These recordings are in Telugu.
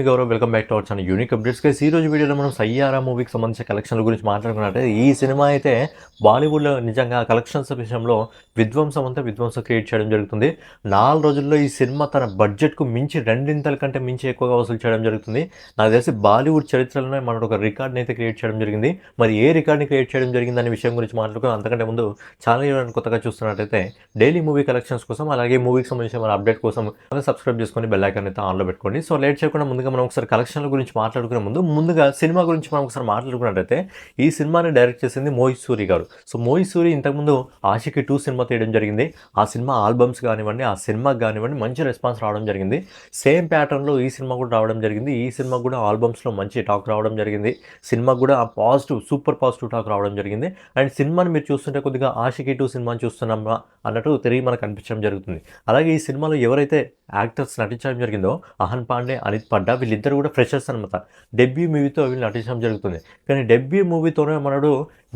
Me Gourav welcome back to our channel unique updates guys ఈ రోజు వీడియోలో మనం సయ్యారా మూవీకి సంబంధించిన కలెక్షన్ల గురించి మాట్లాడుకున్నట్టే ఈ సినిమా అయితే బాలీవుడ్లో నిజంగా కలెక్షన్స్ విషయంలో విధ్వంసం అంతా విధ్వంసం క్రియేట్ చేయడం జరుగుతుంది. నాలుగు రోజుల్లో ఈ సినిమా తన బడ్జెట్కు మించి రెండింతల కంటే మించి ఎక్కువగా వసూలు చేయడం జరుగుతుంది. నాకు తెలిసి బాలీవుడ్ చరిత్రలోనే మనకు ఒక రికార్డ్ని అయితే క్రియేట్ చేయడం జరిగింది. మరి ఏ రికార్డ్ని క్రియేట్ చేయడం జరిగింది అనే విషయం గురించి మాట్లాడుకో అంతకంటే ముందు ఛానల్ ఇవ్వడానికి కొత్తగా చూస్తున్నట్టయితే డైలీ మూవీ కలెక్షన్స్ కోసం అలాగే మూవీకి సంబంధించిన మన అప్డేట్ కోసం సబ్స్క్రైబ్ చేసుకొని బెల్ ఐకాన్ అయితే ఆన్లో పెట్టుకోండి. సో లేట్ చేయకుండా ముందుగా మనం ఒకసారి కలెక్షన్ల గురించి మాట్లాడుకునే ముందు ముందుగా సినిమా గురించి మనం ఒకసారి మాట్లాడుకున్నట్టయితే ఈ సినిమాని డైరెక్ట్ చేసింది మోహిత్ సూరి గారు. సో మోహిత్ సూరి ఇంతకుముందు ఆషికి టూ సినిమా తీయడం జరిగింది. ఆ సినిమా ఆల్బమ్స్ కానివ్వండి ఆ సినిమాకి కానివ్వండి మంచి రెస్పాన్స్ రావడం జరిగింది. సేమ్ ప్యాటర్న్లో ఈ సినిమా కూడా రావడం జరిగింది. ఈ సినిమా కూడా ఆల్బమ్స్లో మంచి టాక్ రావడం జరిగింది. సినిమా కూడా పాజిటివ్ సూపర్ పాజిటివ్ టాక్ రావడం జరిగింది. అండ్ సినిమాని మీరు చూస్తుంటే కొద్దిగా ఆషికి టూ సినిమాని చూస్తున్నామా అన్నట్టు తిరిగి మనకు అనిపించడం జరుగుతుంది. అలాగే ఈ సినిమాలో ఎవరైతే యాక్టర్స్ నటించడం జరిగిందో అహన్ పాండే అనిత్ పడ్డా వీళ్ళిద్దరు కూడా ఫ్రెషర్స్ అనమాట డెబ్యూ మూవీతో వీళ్ళు నటించడం జరుగుతుంది. కానీ డెబ్యూ మూవీతోనే మనడు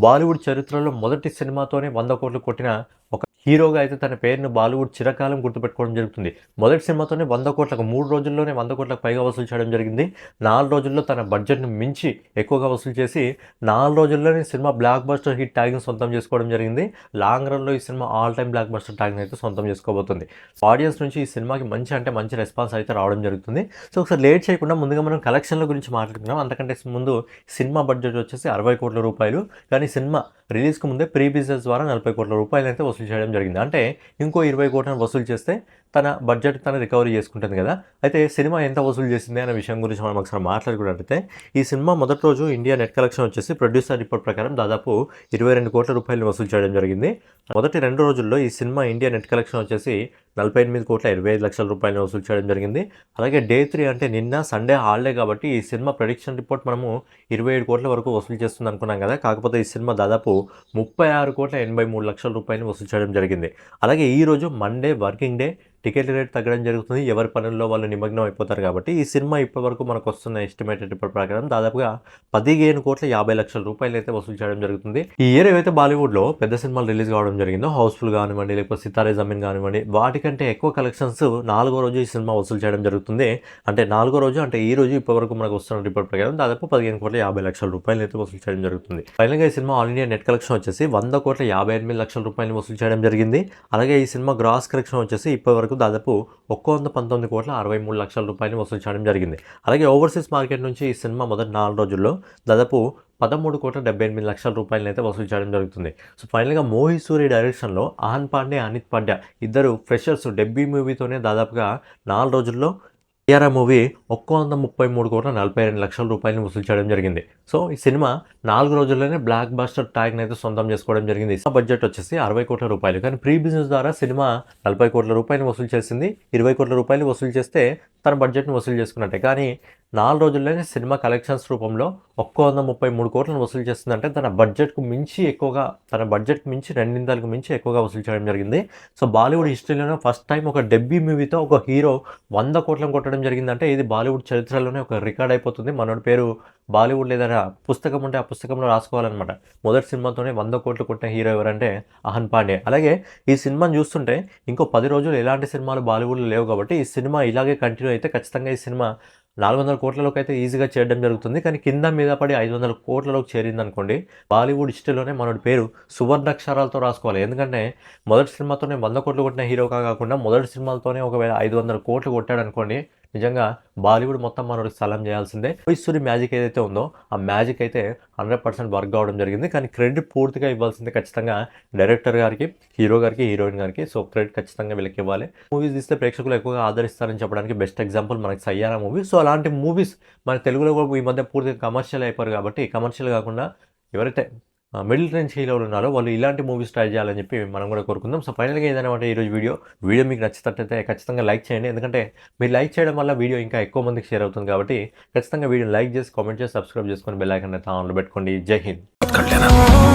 బాలీవుడ్ చరిత్రలో మొదటి సినిమాతోనే వంద కోట్లు కొట్టిన ఒక హీరోగా అయితే తన పేరును బాలీవుడ్ చిరకాలం గుర్తుపెట్టుకోవడం జరుగుతుంది. మొదటి సినిమాతోనే వంద కోట్లకు మూడు రోజుల్లోనే వంద కోట్లకు పైగా వసూలు చేయడం జరిగింది. నాలుగు రోజుల్లో తన బడ్జెట్ను మించి ఎక్కువగా వసూలు చేసి నాలుగు రోజుల్లోనే సినిమా బ్లాక్ బస్టర్ హిట్ ట్యాగ్ను సొంతం చేసుకోవడం జరిగింది. లాంగ్ రన్లో ఈ cinema all time blockbuster ట్యాగ్ని అయితే సొంతం చేసుకోబోతుంది. ఆడియన్స్ నుంచి ఈ సినిమాకి మంచి అంటే మంచి రెస్పాన్స్ అయితే రావడం జరుగుతుంది. సో ఒకసారి లేట్ చేయకుండా ముందుగా మనం కలెక్షన్ల గురించి మాట్లాడుకున్నాం అంతకంటే ముందు సినిమా బడ్జెట్ వచ్చేసి అరవై కోట్ల రూపాయలు. కానీ సినిమా రిలీజ్కి ముందే ప్రీ బిజినెస్ ద్వారా నలభై కోట్ల రూపాయలు అయితే వసూలు చేయడం జరిగింది. అంటే ఇంకో ఇరవై కోట్లను వసూలు చేస్తే తన బడ్జెట్ తన రికవరీ చేసుకుంటుంది కదా. అయితే సినిమా ఎంత వసూలు చేసింది అనే విషయం గురించి మనం ఒకసారి మాట్లాడుకున్నట్టయితే ఈ సినిమా మొదటి రోజు ఇండియా నెట్ కలెక్షన్ వచ్చేసి ప్రొడ్యూసర్ రిపోర్ట్ ప్రకారం దాదాపు ఇరవై రెండు కోట్ల రూపాయలు వసూలు చేయడం జరిగింది. మొదటి రెండు రోజుల్లో ఈ సినిమా ఇండియా నెట్ కలెక్షన్ వచ్చేసి నలభై ఎనిమిది కోట్ల ఇరవై ఐదు లక్షల రూపాయలు వసూలు చేయడం జరిగింది. అలాగే డే త్రీ అంటే నిన్న సండే హాలిడే కాబట్టి ఈ సినిమా ప్రొడిక్షన్ రిపోర్ట్ మనము ఇరవై ఏడు కోట్ల వరకు వసూలు చేస్తుంది అనుకున్నాం కదా. కాకపోతే ఈ సినిమా దాదాపు ముప్పై ఆరు కోట్ల ఎనభై మూడు లక్షల రూపాయలు వసూలు చేయడం జరిగింది. అలాగే ఈరోజు Monday working day ticket rate తగ్గడం జరుగుతుంది. ఎవరి పనుల్లో వాళ్ళు నిమగ్నం అయిపోతారు కాబట్టి ఈ సినిమా ఇప్పటివరకు మనకు వస్తున్న ఎస్టిమేటెడ్ ప్రకారం దాదాపుగా పదిహేను కోట్ల యాభై లక్షల రూపాయలు అయితే వసూలు చేయడం జరుగుతుంది. ఈ ఇయర్ ఏవైతే బాలీవుడ్లో పెద్ద సినిమాలు రిలీజ్ కావడం జరిగిందో హౌస్ఫుల్ కానివ్వండి లేకపోతే సితారే జమీన్ కానివ్వండి వాటికంటే ఎక్కువ కలెక్షన్స్ నాలుగో రోజు ఈ సినిమా వసూలు చేయడం జరుగుతుంది. అంటే నాలుగో రోజు అంటే ఈ రోజు ఇప్పటివరకు మనకు వస్తున్న రిపోర్ట్ ప్రకారం దాదాపు పదిహేను కోట్ల యాభై లక్షల రూపాయలు అయితే వసూలు చేయడం జరుగుతుంది. ఫైనల్గా ఈ cinema all India net collection వచ్చేసి వంద కోట్ల యాభై ఎనిమిది లక్షల రూపాయలు వసూలు చేయడం జరిగింది. అలాగే ఈ సినిమా గ్రాస్ కలెక్షన్ వచ్చేసి ఇప్పటివరకు దాదాపు ఒక్క వంద పంతొమ్మిది కోట్ల అరవై మూడు లక్షల రూపాయలు వసూలు చేయడం జరిగింది. అలాగే ఓవర్సీస్ మార్కెట్ నుంచి ఈ సినిమా మొదటి నాలుగు రోజుల్లో దాదాపు పదమూడు కోట్ల డెబ్బై ఎనిమిది లక్షల రూపాయలను అయితే వసూలు చేయడం జరుగుతుంది. సో ఫైనల్గా మోహి సూరి డైరెక్షన్లో ఆహన్ పాండే అనిత్ పాండ్యా ఇద్దరు ఫ్రెషర్స్ డెబ్బీ మూవీతోనే దాదాపుగా నాలుగు రోజుల్లో టీఆర్ఆర్ మూవీ ఒక్క వంద ముప్పై మూడు కోట్ల నలభై రెండు లక్షల రూపాయలను వసూలు చేయడం జరిగింది. సో ఈ సినిమా నాలుగు రోజుల్లోనే బ్లాక్ బస్టర్ ట్యాగ్ని అయితే సొంతం చేసుకోవడం జరిగింది. ఆ బడ్జెట్ వచ్చేసి అరవై కోట్ల రూపాయలు. కానీ ప్రీ బిజినెస్ ద్వారా సినిమా నలభై కోట్ల రూపాయలు వసూలు చేసింది. ఇరవై కోట్ల రూపాయలు వసూలు చేస్తే తన బడ్జెట్ను వసూలు చేసుకున్నట్టే. కానీ నాలుగు రోజుల్లోనే సినిమా కలెక్షన్స్ రూపంలో ఒక్క వంద ముప్పై మూడు కోట్లను వసూలు చేస్తుందంటే తన బడ్జెట్కు మించి ఎక్కువగా తన బడ్జెట్కు మించి రెండింతలకు మించి ఎక్కువగా వసూలు చేయడం జరిగింది. సో బాలీవుడ్ హిస్టరీలోనే ఫస్ట్ టైం ఒక డెబ్బీ మూవీతో ఒక హీరో వంద కోట్లను కొట్టడం జరిగిందంటే ఇది బాలీవుడ్ చరిత్రలోనే ఒక రికార్డ్ అయిపోతుంది. మనోడి పేరు బాలీవుడ్ ఏదైనా పుస్తకం ఉంటే ఆ పుస్తకంలో రాసుకోవాలన్నమాట. మొదటి సినిమాతోనే వంద కోట్లు కొట్టిన హీరో ఎవరంటే అహన్ పాండే. అలాగే ఈ సినిమాను చూస్తుంటే ఇంకో పది రోజులు ఎలాంటి సినిమాలు బాలీవుడ్లో లేవు కాబట్టి ఈ సినిమా ఇలాగే కంటిన్యూ అయితే ఖచ్చితంగా ఈ సినిమా నాలుగు వందల కోట్లలోకి అయితే ఈజీగా చేరడం జరుగుతుంది. కానీ కింద మీద పడి ఐదు వందల కోట్లలోకి చేరింది అనుకోండి బాలీవుడ్ హిస్టరీలోనే మనోడి పేరు సువర్ణాక్షరాలతో రాసుకోవాలి. ఎందుకంటే మొదటి సినిమాతోనే వంద కోట్లు కొట్టిన హీరోగా కాకుండా మొదటి సినిమాలతోనే ఒకవేళ ఐదు వందల కోట్లు కొట్టాడు అనుకోండి నిజంగా బాలీవుడ్ మొత్తం మనోడికి సలాం చేయాల్సిందే. సూరి మ్యాజిక్ ఏదైతే ఉందో ఆ మ్యాజిక్ అయితే హండ్రెడ్ పర్సెంట్ వర్క్ అవ్వడం జరిగింది. కానీ క్రెడిట్ పూర్తిగా ఇవ్వాల్సిందే ఖచ్చితంగా డైరెక్టర్ గారికి హీరో గారికి హీరోయిన్ గారికి. సో క్రెడిట్ ఖచ్చితంగా వీళ్ళకి ఇవ్వాలి. మూవీస్ తీస్తే ప్రేక్షకులు ఎక్కువగా ఆదరిస్తారని చెప్పడానికి బెస్ట్ ఎగ్జాంపుల్ మనకి సయ్యారా మూవీ. సో అలాంటి మూవీస్ మన తెలుగులో కూడా ఈ మధ్య పూర్తిగా కమర్షియల్ అయిపోయారు కాబట్టి కమర్షియల్ కాకుండా ఎవరైతే మిడిల్ రేంజ్ హీరోలు ఉన్నారో. వాళ్ళు ఇలాంటి మూవీస్ ట్రై చేయాలని చెప్పి మనం కూడా కోరుకుందాం. సో ఫైనల్గా ఏదైనా ఈరోజు వీడియో వీడియో మీకు నచ్చినట్టయితే ఖచ్చితంగా లైక్ చేయండి. ఎందుకంటే మీరు లైక్ చేయడం వల్ల వీడియో ఇంకా ఎక్కువ మందికి షేర్ అవుతుంది కాబట్టి ఖచ్చితంగా వీడియో లైక్ చేసి కామెంట్ చేసి సబ్స్క్రైబ్ చేసుకొని బెల్ ఐకాన్ అయితే ఆన్లో పెట్టుకోండి. జై హింద్.